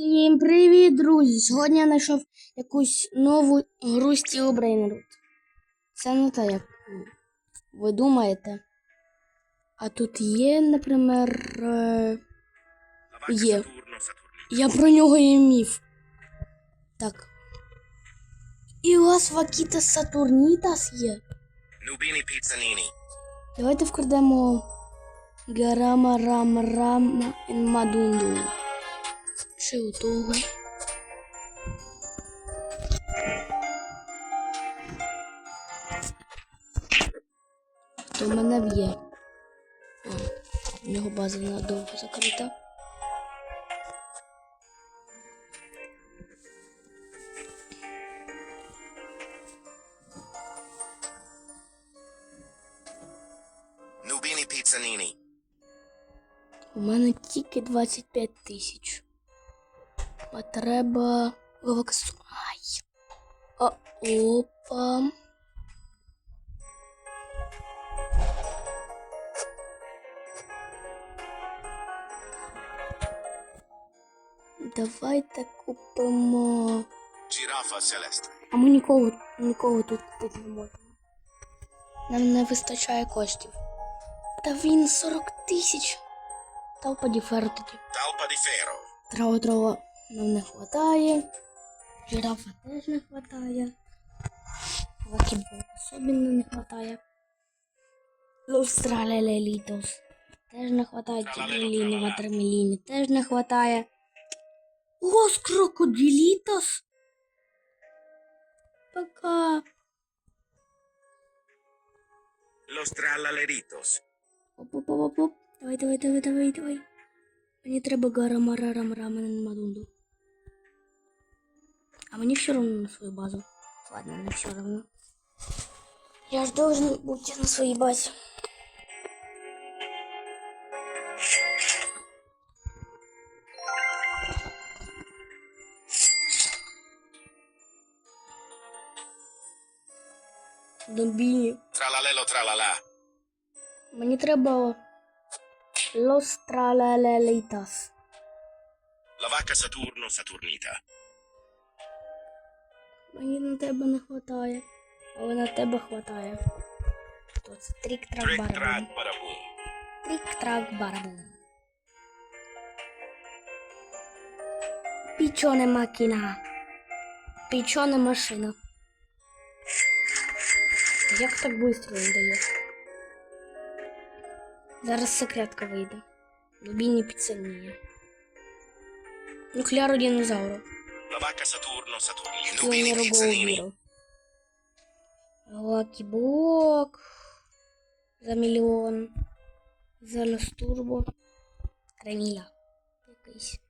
Всім привіт, друзі! Сьогодні я знайшов якусь нову гру Steel Brain Root. Це не те, як ви думаєте. А тут є, наприклад, е, Є. Я про нього і міф. Так. І у вас Вакіта Сатурнітас є. Nubini Pizzanini. Давайте вкрадемо Гарама Рама Рама Мадунду. Чи у мене б'є? В нього база надовго закрита. Nubini Pizzanini. У мене тільки 25 тисяч. А треба. Виваксу. Ай. А, опа. Давайте купимо. Giraffa Celeste. А ми нікого, нікого тут купити не можемо. Нам не вистачає коштів. Та він 40 тисяч. Толпа діферу тоді. Talpa di Ferro. Трава трава нам не хватає. Жирафа теж не хватає. Лакібол особливо не хватає. Лустралелелітос теж не хватає. Тігреліні, ватермеліні теж не хватає. Ос крокодилітос. Пока. Los Trallaleritos. Оп-оп-оп-оп. Давай, давай, давай, давай, давай. Мені треба гарамарарам рамен мадунду. А мені все равно на свою базу. Ладно, не все равно. Я ж должен бути на своїй базі. Добіні. Tralalelo tralala. Мені треба Los Tralalelitas. La vacca Saturno Saturnita. Мені на тебе не хватає. Але на тебе хватає. Хто це? Трік-трак Trick барабун. track badaboom. Трік-трак барабун. Пічоне макіна. Пічоне машина. Як так швидко він дає? Зараз секретка вийде. Дубінні піцаніє. Нукляру динозавру. La vacca Saturno Saturnina. Nubini Піонеру Pizzanini. Гоубіру. За мільйон. За Ластурбо. Креміля. Якийсь.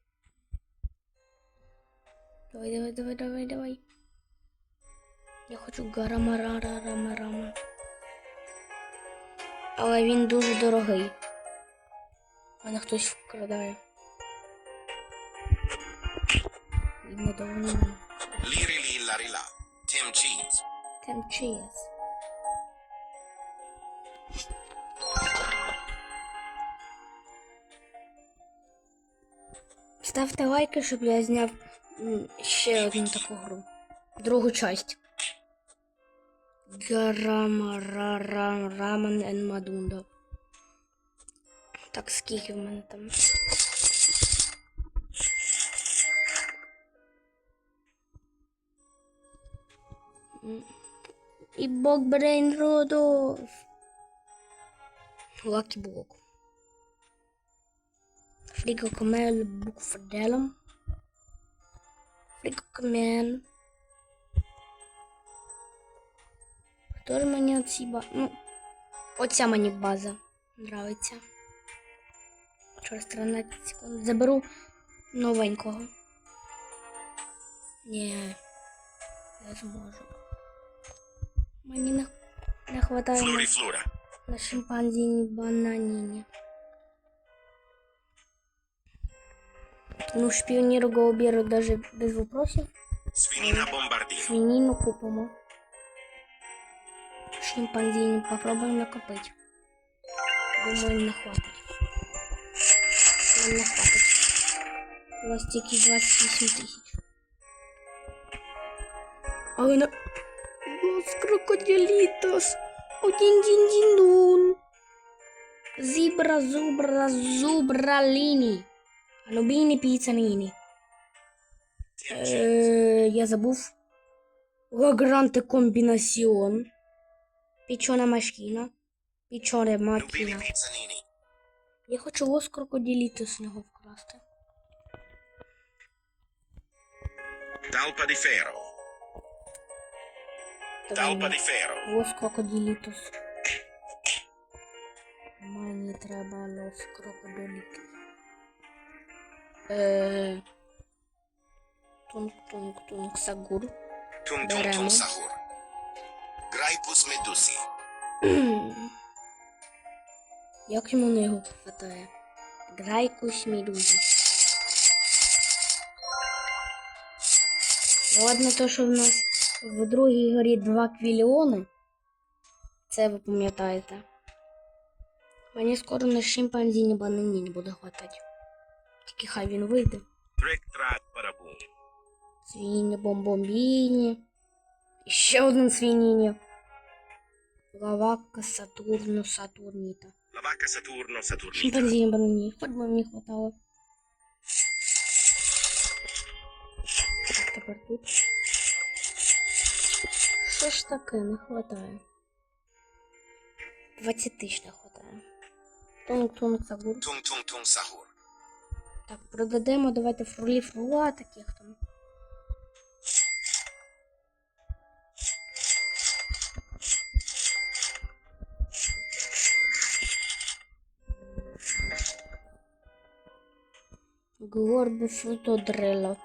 Давай, давай, давай, давай, давай. Я хочу гарамарарарамарама. Але він дуже дорогий. Мене хтось вкрадає. Давно. Liri li larila. Tim Cheese. Там чиєс. Ставте лайки, щоб я зняв ще одну таку гру. Другу часть. Гарама рарам ен мадунда. Так, скільки в мене там? І бок Брейн Родов. Лакі Блок. Фріко Камель Букферделем. Фріко Камель. Хто ж мені оці ба... Ну, оця мені база нравиться. Через 13 секунд. Заберу новенького. Ні. Я зможу. Мені не, не хватає на, Floriflora. на шимпанзіні бананіні. Ну, шпіоніру Гаубіру даже без вопросів. Sfinina Bombardino. Свинину купимо. Шимпанзіні попробуємо накопити. Думаю, не хватить. Нам не хватить. вас тільки 28 тисяч. Але на... Лос крокодилітос. Один дін дін дун. Зібра зубра зубра ліні. Алюбіні піцаніні. Е, я забув. Лагранте комбінаціон. Пічона машина. Пічоне макіна. Я хочу лос крокодиліти з нього вкрасти. Talpa di ferro. Talpa di ferro. Лос крокодилітус. Мені треба лос крокодилітус. Е... Тунг-тунг-тунг сагур. Beremo. tum sahur. Graipus. Як йому на його хватає? Грайкусь медузі. Ну, Ладно, то, що в нас в другій горі два квіліони. Це ви пам'ятаєте. Мені скоро на шимпанзіні банані не буде хватати. Тільки хай він вийде. Track бомбомбіні. І ще один свиніні. Лавака Сатурну Сатурніта. La vacca Saturno Saturnita. Шимпанзіні банані. Хоч би мені хватало. Так, тепер тут. Що ж таке не хватає? 20 тисяч не хватає. Тонк-тонк сагур. Tum sahur. Так, продадемо, давайте фрулі фрула таких там. Горби фрутодрело.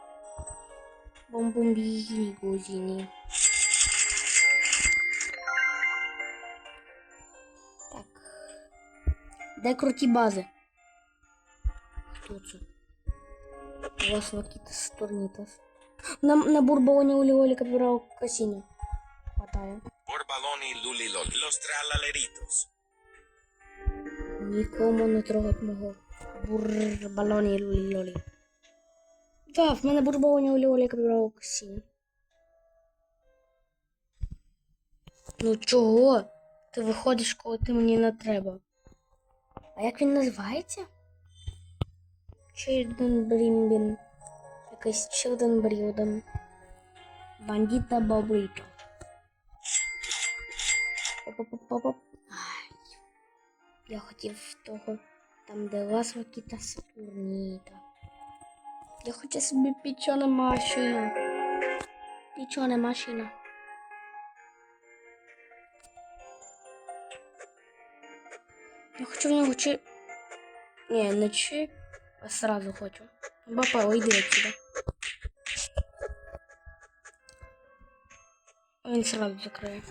Бомбомбіні гузіні. Де круті бази? Хто це? У вас Вакитас Турнитас. На, на бурбоне Улиоли Капирау Кассини. Хватает. Borbaloni luliloli. Los trallaleritos. Нікому не трогать мого бурбалоні Лулі. Да, в мене бурбоні Уліолі Кассини. Ну чого? Ти виходиш, коли ти мені не треба. А як він називається? Чилден Брімбін. Якийсь Чилден Брілден. Бандіта. Ай. Я хотів того, там, де ласва кіта Сатурніта. Я хочу собі пічона машину. Пічона машина. Я хочу в нього чи... Ні, не чи, а сразу хочу. Бапа, уйди отсюда. Він сразу закриє.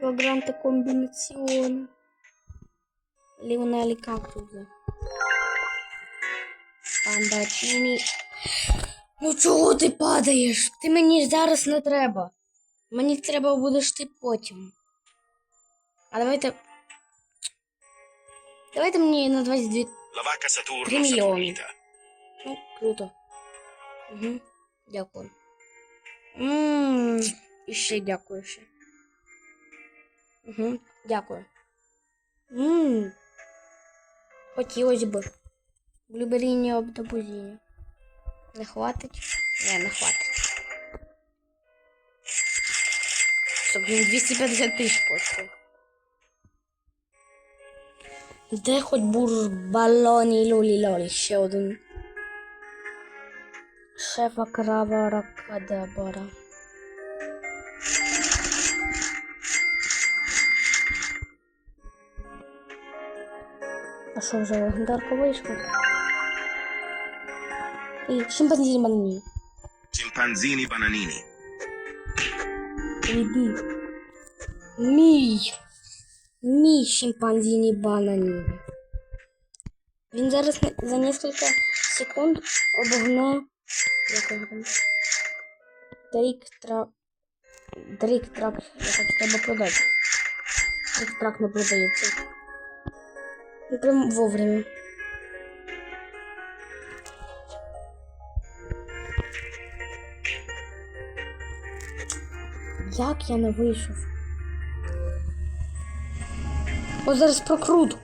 Вагранте комбінаціон. Ліонелі кактузи. Пандачині. Ну чого ти падаєш? Ти мені зараз не треба. Мені треба будеш ти потім. А давайте. Давайте мені на 22. La vacca Saturno Tre milioni. Saturnita. Ну, круто. Угу. Дякую. Ммм. І ще дякую ще. Угу. Дякую. Ммм. Хотілося б. Блюберіні обдобузіння. Не хватить? Не, не хватить. Щоб він 250 тисяч коштує. Де хоч бур балоні лулі лолі ще один. Шефа крава ракадабара. А що вже легендарка вийшла? І шимпанзі банані. Chimpanzini bananini. Іди. Мій мій шимпанзіні бананіни. Він зараз за несколько секунд обогне Дрік трак. Дрік трак. Я хочу треба продати. Дрік трак не продається. Прям вовремя. Як я не вийшов? Ось зараз прокруту.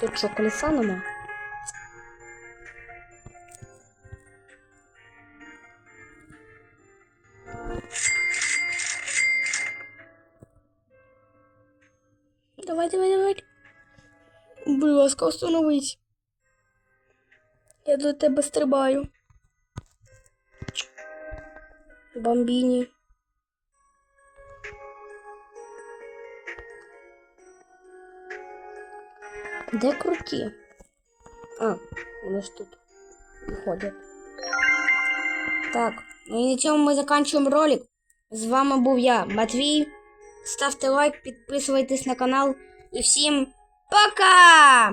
Тут що, колеса нема? Давай, давай, давай. Будь ласка, остановись. Я до тебе стрибаю. Бомбіні. Де круті? А, вони ж тут виходять. Так, ну і на цьому ми закінчуємо ролик. З вами був я, Матвій. Ставте лайк, підписуйтесь на канал і всім пока!